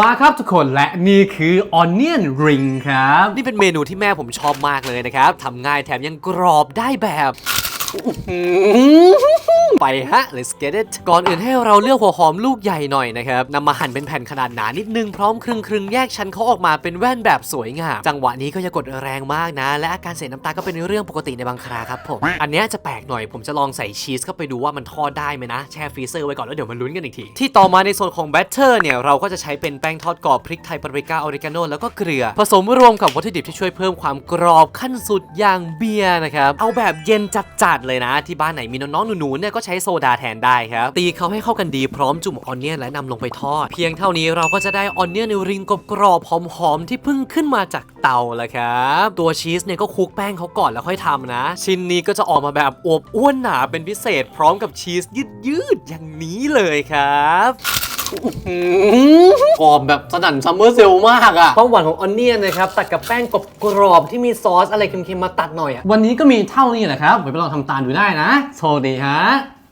มาครับทุกคนและนี่คือ onion ring ครับ นี่เป็นเมนูที่แม่ผมชอบมากเลยนะครับทำง่ายแถมยังกรอบได้แบบ ไปฮะ let's get it ก่อนอื่นให้เราเลือกหัวหอมลูกใหญ่หน่อยนะครับนำมาหั่นเป็นแผ่นขนาดหนานิดนึงพร้อมครึ่งครึ่งๆแยกชั้นเขาออกมาเป็นแว่นแบบสวยงาม จังหวะนี้ก็อย่ากดแรงมากนะ และอาการเสียน้ำตาก็เป็นเรื่องปกติในบางคราครับผม อันนี้จะแปลกหน่อยผมจะลองใส่ชีสเข้าไปดูว่ามันทอดได้ไหมนะ แช่ฟรีเซอร์ไว้ก่อนแล้วเดี๋ยวมาลุ้นกันอีกที ที่ต่อมาในส่วนของแบตเตอร์เนี่ยเราก็จะใช้เป็นแป้งทอดกรอบพริกไทยปาปริก้าออริกาโนแล้วก็เกลือ ผสมรวมกับวัตถุดิบที่ช่วยเพิ่มความกรอบขั้นสุดอย่างเบียร์นะครับเอาแบบเย็นจัดๆเลยนะ ที่บ้านไหนมีน้องๆหนูๆเนี่ยก็ใช้โซดาแทนได้ครับ ตีเขาให้เข้ากันดีพร้อมจุ่มออนเนียนและนำลงไปทอด เพียงเท่านี้เราก็จะได้ออนเนียนริงกรอบๆหอมๆที่เพิ่งขึ้นมาจากเตาแล้วครับตัวชีสเนี่ยก็คลุกแป้งเขาก่อนแล้วค่อยทำนะ ชิ้นนี้ก็จะออกมาแบบอวบอ้วนหนาเป็นพิเศษ พร้อมกับชีสยืดๆอย่างนี้เลยครับกรอบแบบสนั่นซัมเมอร์เซลมากอะความหวานของออนเนียนนะครับ ตัดกับแป้งกรอบๆที่มีซอสอะไรเค็มๆ มาตัดหน่อยอะวันนี้ก็มีเท่านี้แหละครับไว้ไปลองทำตามดูได้นะ โชคดีฮะ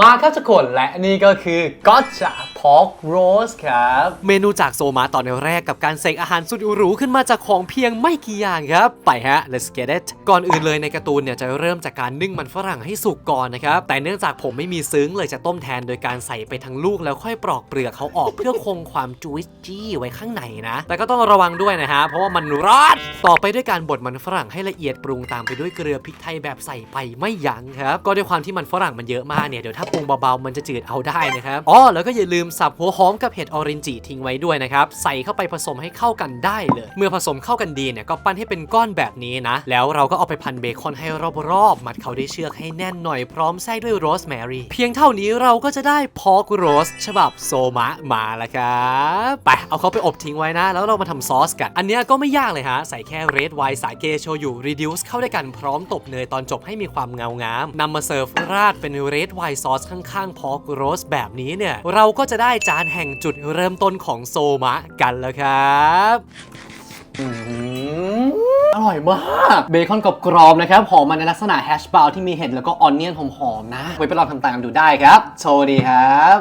มาครับทุกคนและนี่ก็คือ Gotcha Pork Roast ครับ เมนูจากโซมาตอนแรกกับการเสกอาหารสุดหรูขึ้นมาจากของเพียงไม่กี่อย่างครับ ไปฮะ let's get it ก่อนอื่นเลยในการ์ตูนเนี่ยจะเริ่มจากการนึ่งมันฝรั่งให้สุกก่อนนะครับ แต่เนื่องจากผมไม่มีซึ้งเลยจะต้มแทนโดยการใส่ไปทั้งลูกแล้วค่อยปลอกเปลือกเขาออกเพื่อคงความจุ๊ยจี้ไว้ข้างในนะ แต่ก็ต้องระวังด้วยนะฮะเพราะว่ามันร้อนต่อไปด้วยการบดมันฝรั่งให้ละเอียดปรุงตามไปด้วยเกลือพริกไทยแบบใส่ไปไม่ยั้งครับก็ด้วยความที่มันฝรั่งมันเยอะมากเนี่ยเดี๋ยวถ้าปรุงเบาๆ มันจะจืดเอาได้นะครับ อ๋อ แล้วก็อย่าลืมสับหัวหอมกับเห็ดออรินจิทิ้งไว้ด้วยนะครับ ใส่เข้าไปผสมให้เข้ากันได้เลย เมื่อผสมเข้ากันดีเนี่ยก็ปั้นให้เป็นก้อนแบบนี้นะ แล้วเราก็เอาไปพันเบคอนให้รอบๆ มัดเขาด้วยเชือกให้แน่นหน่อยพร้อมแทรกด้วยโรสแมรี่ เพียงเท่านี้เราก็จะได้พอกโรสฉบับโซมะมาแล้วครับ ไป เอาเขาไปอบทิ้งไว้นะ แล้วเรามาทำซอสกัน อันนี้ก็ไม่ยากเลยฮะ ใส่แค่เรดไวน์สาเกโชยุรีดิวส์เข้าด้วยกันพร้อมตบเนยตอนจบให้มีความเงางามนำมาเสิร์ฟราดเป็นเรดไวน์ซอสข้างๆ พอกโรสแบบนี้เนี่ย เราก็จะได้จานแห่งจุดเริ่มต้นของโซมะกันแล้วครับอืมอร่อยมากเบคอนกรอบๆนะครับ หอมมาในลักษณะแฮชบราวน์ที่มีเห็ดแล้วก็ออนเนียนหอมๆนะ ไว้ไปลองทำตามกันดูได้ครับ โชว์ดีครับ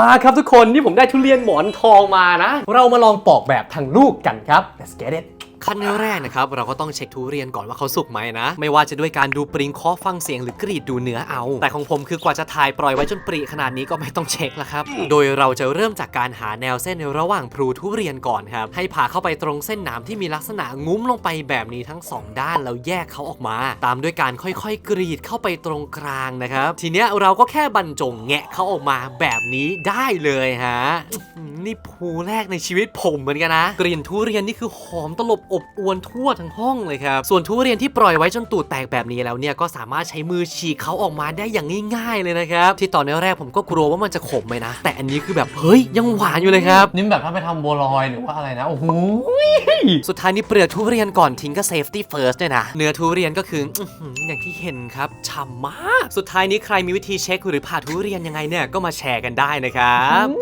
มาครับทุกคน นี่ผมได้ทุเรียนหมอนทองมานะ เรามาลองปอกแบบทางลูกกันครับ let's get it ขั้นแรกนะครับเราก็ต้องเช็คทุเรียนก่อนว่าเขาสุกไหมนะ ไม่ว่าจะด้วยการดูปริงเคาะฟังเสียงหรือกรีดดูเนื้อเอา แต่ของผมคือกว่าจะถ่ายปล่อยไว้จนปริขนาดนี้ก็ไม่ต้องเช็คแล้วครับ โดยเราจะเริ่มจากการหาแนวเส้นในระหว่างพลูทุเรียนก่อนครับ ให้ผ่าเข้าไปตรงเส้นหนามที่มีลักษณะงุ้มลงไปแบบนี้ทั้งสองด้านแล้วแยกเขาออกมา ตามด้วยการค่อยๆ กรีดเข้าไปตรงกลางนะครับ ทีเนี้ยเราก็แค่บรรจงแงะเขาออกมาแบบนี้ได้เลยฮะอืมนี่ภูแรกในชีวิตผมเหมือนกันนะ กลิ่นทุเรียนนี่คือหอมตลบอบอวนทั่วทั้งห้องเลยครับ ส่วนทุเรียนที่ปล่อยไว้จนตูดแตกแบบนี้แล้วเนี่ยก็สามารถใช้มือฉีกเขาออกมาได้อย่างง่าย ๆ เลยนะครับ ที่ตอนแรกๆผมก็กลัวว่ามันจะขมไหมนะ แต่อันนี้คือแบบเฮ้ยยังหวานอยู่เลยครับ นี่แบบถ้าไปทำบัวลอยหรือว่าอะไรนะ โอ้โหสุดท้ายนี่เปลือกทุเรียนก่อนทิ้งก็ safety first ด้วยนะเนื้อทุเรียนก็คืออื้อหืออย่างที่เห็นครับฉ่ำมาก สุดท้ายนี้ใครมีวิธีเช็คหรือผ่าทุเรียนยังไงเนี่ยก็มาแชร์กันได้นะครับ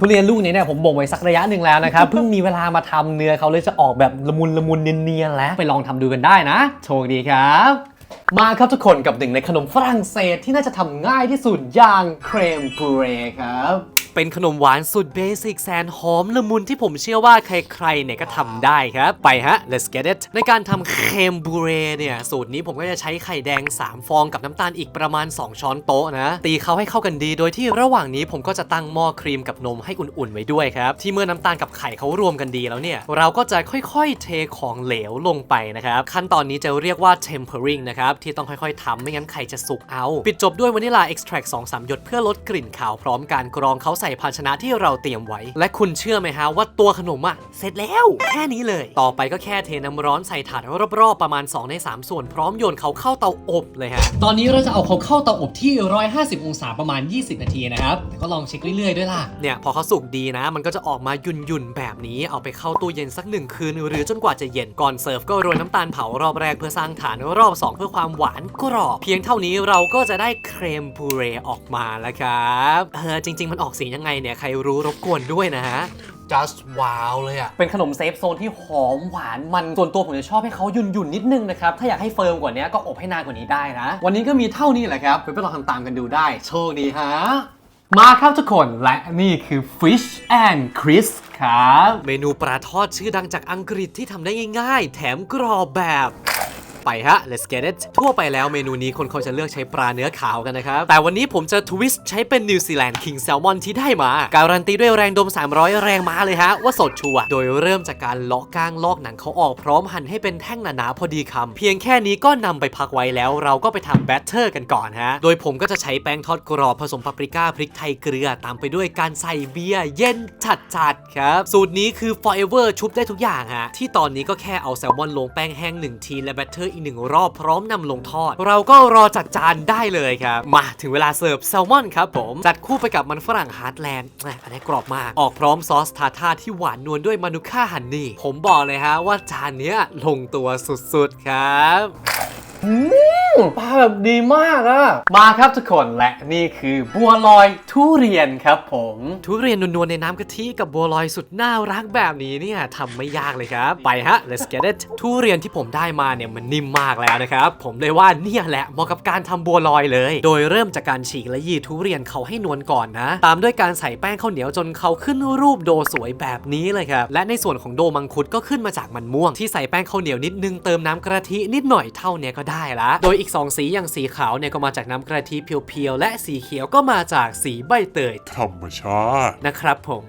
ทุเรียนลูกนี้เนี่ยผมบ่งไว้สักระยะหนึ่งแล้วนะครับ เพิ่งมีเวลามาทำเนื้อเขาเลยจะออกแบบละมุนละมุนเนียนๆแล้วไปลองทำดูกันได้นะโชคดีครับมาครับทุกคนกับหนึ่งในขนมฝรั่งเศสที่น่าจะทำง่ายที่สุดอย่างเครมบูเร่ครับ เป็นขนมหวานสุดเบสิกแสนหอมละมุนที่ผมเชื่อว่าใครๆเนี่ยก็ทำได้ครับ ไปฮะ let's get it ในการทำเคมบูเรเนี่ยสูตรนี้ผมก็จะใช้ไข่แดง 3 ฟองกับน้ำตาลอีกประมาณ 2 ช้อนโต๊ะนะ ตีเขาให้เข้ากันดี โดยที่ระหว่างนี้ผมก็จะตั้งหม้อครีมกับนมให้อุ่นๆไว้ด้วยครับที่เมื่อน้ำตาลกับไข่เขารวมกันดีแล้วเนี่ยเราก็จะค่อยๆเทของเหลวลงไปนะครับขั้นตอนนี้จะเรียกว่า tempering นะครับที่ต้องค่อยๆทำไม่งั้นไข่จะสุกเอา ปิดจบด้วยวานิลา extract 2-3 หยดเพื่อลดกลิ่นขาวพร้อมการกรองเขาใส่ภาชนะที่เราเตรียมไว้ และคุณเชื่อไหมฮะว่าตัวขนมอะเสร็จแล้ว แค่นี้เลย ต่อไปก็แค่เทน้ำร้อนใส่ถาดรอบๆประมาณ 2 ใน 3 ส่วนพร้อมโยนเขาเข้าเตาอบเลยฮะตอนนี้เราจะเอาเขาเข้าเตาอบที่ 150 องศาประมาณ 20 นาทีนะครับแต่ก็ลองเช็คเรื่อยๆด้วยล่ะเนี่ยพอเขาสุกดีนะ มันก็จะออกมายุ่นยุ่นๆแบบนี้เอาไปเข้าตู้เย็นสักหนึ่งคืน หรือจนกว่าจะเย็นก่อนเสิร์ฟก็โรยน้ำตาลเผารอบแรกเพื่อสร้างฐานรอบ 2 เพื่อความหวานกรอบ เพียงเท่านี้เราก็จะได้เครมบูเรออกมาแล้วครับเออจริง ๆ มันออกสียังไงเนี่ยใครรู้รบกวนด้วยนะฮะ just wow เลยอะเป็นขนมเซฟโซนที่หอมหวานมันส่วนตัวผมจะชอบให้เขาหยุ่นหยุ่นๆนิดนึงนะครับ ถ้าอยากให้เฟิร์มกว่านี้ก็อบให้นานกว่านี้ได้นะ วันนี้ก็มีเท่านี้แหละครับไปไปลองทำตามกันดูได้ โชคดีฮะ มาครับทุกคนและนี่คือ Fish and Chris ครับ เมนูปลาทอดชื่อดังจากอังกฤษที่ทำได้ง่ายๆ แถมกรอบแบบ ไปฮะ let's get it ทั่วไปแล้วเมนูนี้คนเขาจะเลือกใช้ปลาเนื้อขาวกันนะครับ แต่วันนี้ผมจะทวิสต์ใช้เป็นนิวซีแลนด์คิงแซลมอนที่ได้มา การันตีด้วยแรงดม 300 แรงม้าเลยฮะ ว่าสดชัวร์โดยเริ่มจากการเลาะก้างลอกหนังเขาออกพร้อมหั่นให้เป็นแท่งหนาๆพอดีคำเพียงแค่นี้ก็นำไปพักไว้แล้ว เราก็ไปทำแบตเตอร์กันก่อนฮะ โดยผมก็จะใช้แป้งทอดกรอบผสมปาปริก้าพริกไทยเกลือตามไปด้วยการใส่เบียร์เย็นจัดๆครับ สูตรนี้คือ forever ชุบได้ทุกอย่างฮะที่ตอนนี้ก็แค่เอาแซลมอนลงแป้งแห้งหนึ่งทีและแบตเตอร์อีกหนึ่งรอบพร้อมนำลงทอด เราก็รอจัดจานได้เลยครับ มาถึงเวลาเสิร์ฟแซลมอนครับผม จัดคู่ไปกับมันฝรั่งฮาร์ดแลนด์อันนี้กรอบมาก ออกพร้อมซอสทาท่าที่หวานนวลด้วยมานุค่าฮันนี่ ผมบอกเลยฮะว่าจานเนี้ยลงตัวสุดๆครับ ปลาแบบดีมากอะมาครับทุกคนและนี่คือบัวลอยทุเรียนครับผม ทุเรียนนวลๆในน้ำกะทิกับบัวลอยสุดน่ารักแบบนี้เนี่ยทำไม่ยากเลยครับ ไปฮะ let's get it ทุเรียนที่ผมได้มาเนี่ยมันนิ่มมากแล้วนะครับ ผมเลยว่าเนี่ยแหละเหมาะกับการทำบัวลอยเลย โดยเริ่มจากการฉีกและยีทุเรียนเขาให้นวลก่อนนะ ตามด้วยการใส่แป้งข้าวเหนียวจนเขาขึ้นรูปโดสวยแบบนี้เลยครับ และในส่วนของโดมังคุดก็ขึ้นมาจากมันม่วงที่ใส่แป้งข้าวเหนียวนิดนึงเติมน้ำกะทินิดหน่อยเท่านี้ก็ได้ละโดยอีกสองสีอย่างสีขาวเนี่ยก็มาจากน้ำกะทิเพียวๆ และสีเขียวก็มาจากสีใบเตยธรรมชาตินะครับผม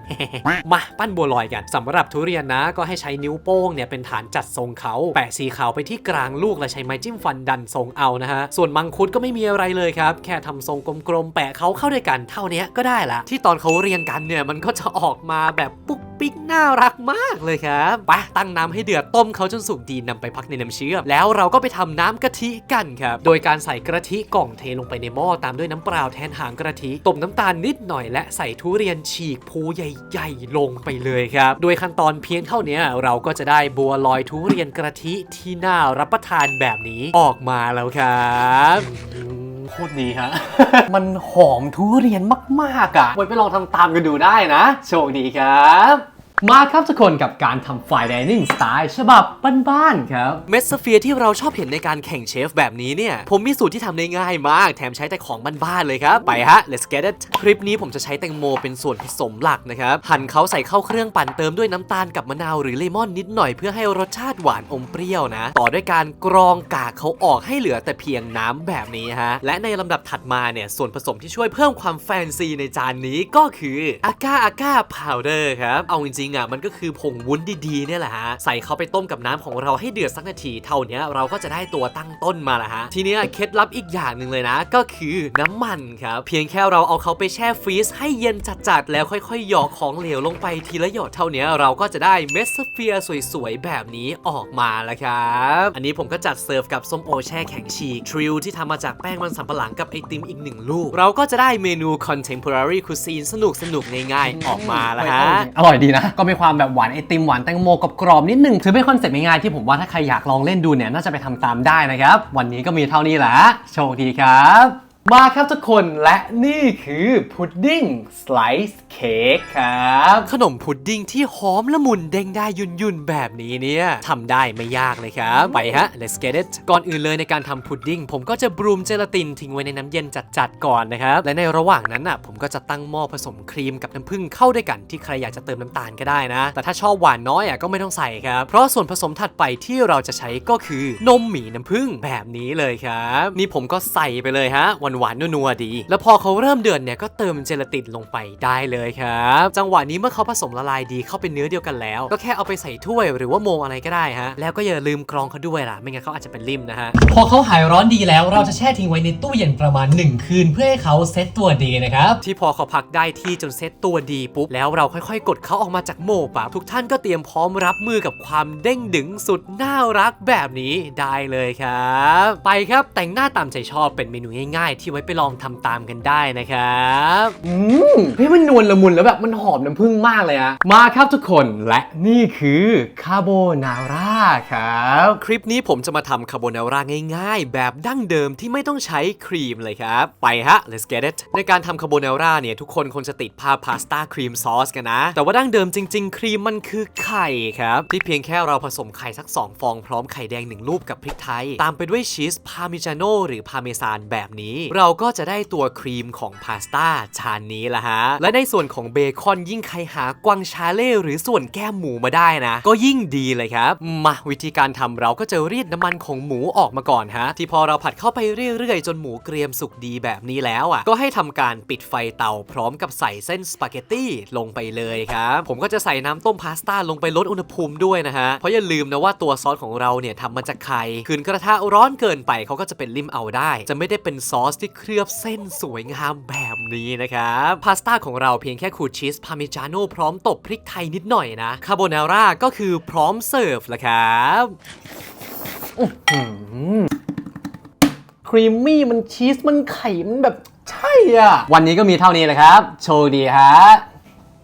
มาปั้นบัวลอยกันสำหรับทุเรียนนะก็ให้ใช้นิ้วโป้งเนี่ยเป็นฐานจัดทรงเขาแปะสีขาวไปที่กลางลูกและใช้ไม้จิ้มฟันดันทรงเอานะฮะ ส่วนมังคุดก็ไม่มีอะไรเลยครับ แค่ทำทรงกลมๆ แปะเขาเข้าด้วยกันเท่านี้ก็ได้ละ ที่ตอนเขาเรียงกันเนี่ยมันก็จะออกมาแบบปุ๊กปิ๊กน่ารักมากเลยครับไปตั้งน้ำให้เดือดต้มเขาจนสุกดีนำไปพักในน้ำเชื่อมแล้วเราก็ไปทำน้ำกะทิกันครับโดยการใส่กะทิกล่องเทลงไปในหม้อตามด้วยน้ำเปล่าแทนหางกะทิต้มน้ำตาลนิดหน่อยและใส่ทุเรียนฉีกภูใหญ่ๆ ลงไปเลยครับ โดยขั้นตอนเพียงเท่านี้เราก็จะได้บัวลอยทุเรียนกะทิที่น่ารับประทานแบบนี้ออกมาแล้วครับโคตรดีฮะ มันหอมทุเรียนมาก ๆอะไว้ไปลองทำตามกันดูได้นะ โชคดีครับ มาครับทุกคนกับการทำไฟดิเนิ่งสไตล์ฉบับบ้านๆครับ เมสเฟียที่เราชอบเห็นในการแข่งเชฟแบบนี้เนี่ย ผมมีสูตรที่ทำได้ง่ายมาก แถมใช้แต่ของบ้านๆเลยครับ ไปฮะ let's get it คลิปนี้ผมจะใช้แตงโมเป็นส่วนผสมหลักนะครับ หั่นเขาใส่เข้าเครื่องปั่นเติมด้วยน้ำตาลกับมะนาวหรือเลมอนนิดหน่อยเพื่อให้รสชาติหวานอมเปรี้ยวนะ ต่อด้วยการกรองกากเขาออกให้เหลือแต่เพียงน้ำแบบนี้ฮะ และในลำดับถัดมาเนี่ยส่วนผสมที่ช่วยเพิ่มความแฟนซีในจานนี้ก็คืออาก้าอาก้าพาวเดอร์ครับ เอาจริงอะมันก็คือผงวุ้นดีๆเนี่ยแหละฮะใส่เข้าไปต้มกับน้ำของเราให้เดือดสักนาทีเท่านี้เราก็จะได้ตัวตั้งต้นมาละฮะทีนี้เคล็ดลับอีกอย่างหนึ่งเลยนะ ก็คือน้ำมันครับเพียงแค่เราเอาเขาไปแช่ฟรีซให้เย็นจัดๆแล้วค่อยๆหยอกของเหลวลงไปทีละหยดเท่านี้เราก็จะได้เมสเฟียสวยๆแบบนี้ออกมาแล้วครับอันนี้ผมก็จัดเสิร์ฟกับส้มโอแช่แข็งฉีกทริลที่ทำมาจากแป้งมันสำปะหลังกับไอติมอีกหนึ่งลูก เราก็จะได้เมนู contemporary cuisine สนุกๆง่ายๆออกมาแล้วฮะอร่อยดีนะก็มีความแบบหวานไอติมหวานแตงโมกับกรอบนิดนึงถือเป็นคอนเซ็ปต์ง่ายๆที่ผมว่าถ้าใครอยากลองเล่นดูเนี่ยน่าจะไปทำตามได้นะครับ วันนี้ก็มีเท่านี้แหละโชคดีครับ มาครับทุกคนและนี่คือพุดดิ้งสไลซ์เค้กครับ ขนมพุดดิ้งที่หอมละมุนเด้งได้ยุ่นยุ่นๆแบบนี้เนี่ยทำได้ไม่ยากเลยครับ ไปฮะ let's get it ก่อนอื่นเลยในการทำพุดดิ้งผมก็จะบรูมเจลาตินทิ้งไว้ในน้ำเย็นจัดๆก่อนนะครับ และในระหว่างนั้นอะผมก็จะตั้งหม้อผสมครีมกับน้ำผึ้งเข้าด้วยกันที่ใครอยากจะเติมน้ำตาลก็ได้นะ แต่ถ้าชอบหวานน้อยอะก็ไม่ต้องใส่ครับ เพราะส่วนผสมถัดไปที่เราจะใช้ก็คือนมหมีน้ำผึ้งแบบนี้เลยครับ นี่ผมก็ใส่ไปเลยฮะวันหวานๆนัวๆดี แล้วพอเขาเริ่มเดือดเนี่ยก็เติมเจลาตินลงไปได้เลยครับ จังหวะนี้เมื่อเขาผสมละลายดีเข้าเป็นเนื้อเดียวกันแล้ว ก็แค่เอาไปใส่ถ้วยหรือว่าโมอะไรก็ได้ฮะ แล้วก็อย่าลืมกรองเขาด้วยล่ะ ไม่งั้นเขาอาจจะเป็นริ่มนะฮะ พอเขาหายร้อนดีแล้วเราจะแช่ทิ้งไว้ในตู้เย็นประมาณ 1 คืน เพื่อให้เขาเซ็ตตัวดีนะครับ ที่พอเขาพักได้ที่จนเซ็ตตัวดีปุ๊บแล้วเราค่อยๆ กดเขาออกมาจากโม่ปั๊บทุกท่านก็เตรียมพร้อมรับมือกับความเด้งดึงสุดน่ารักแบบนี้ได้เลยครับ ไปครับแต่งหน้าตามใจชอบเป็นเมนูง่ายๆที่ไว้ไปลองทำตามกันได้นะครับ อืมเฮ้ยมันนวลละมุนแล้วแบบมันหอมน้ำผึ้งมากเลยอะมาครับทุกคนและนี่คือคาโบนาร่าครับ คลิปนี้ผมจะมาทำคาโบนาร่าง่ายๆ แบบดั้งเดิมที่ไม่ต้องใช้ครีมเลยครับ ไปฮะ let's get it ในการทำคาโบนาร่าเนี่ยทุกคนคงจะติดภาพพาสต้าครีมซอสกันนะ แต่ว่าดั้งเดิมจริง ๆ ครีมมันคือไข่ครับ ที่เพียงแค่เราผสมไข่สัก 2 ฟองพร้อมไข่แดง 1 ลูกกับพริกไทย ตามไปด้วยชีสพาร์มิจาโน่หรือพาเมซานแบบนี้เราก็จะได้ตัวครีมของพาสต้าชานนี้ละฮะ และในส่วนของเบคอนยิ่งใครหากวางชาเล่หรือส่วนแก้มหมูมาได้นะ ก็ยิ่งดีเลยครับ มาวิธีการทำเราก็จะรีดน้ำมันของหมูออกมาก่อนฮะ ที่พอเราผัดเข้าไปเรื่อยๆ จนหมูเกรียมสุกดีแบบนี้แล้วอะ ก็ให้ทำการปิดไฟเตาพร้อมกับใส่เส้นสปาเกตตี้ลงไปเลยครับ ผมก็จะใส่น้ำต้มพาสต้าลงไปลดอุณหภูมิด้วยนะฮะ เพราะอย่าลืมนะว่าตัวซอสของเราเนี่ยทำมาจากไข่คืนกระทะร้อนเกินไปเขาก็จะเป็นริมเอาได้ จะไม่ได้เป็นซอสที่เคลือบเส้นสวยงามแบบนี้นะครับพาสต้าของเราเพียงแค่ขูดชีสพาเมจาโน่พร้อมตบพริกไทยนิดหน่อยนะคาโบนาร่าก็คือพร้อมเสิร์ฟแล้วครับครีมมี่มันชีสมันไข่มันแบบใช่อะ วันนี้ก็มีเท่านี้แหละครับ โชคดีฮะ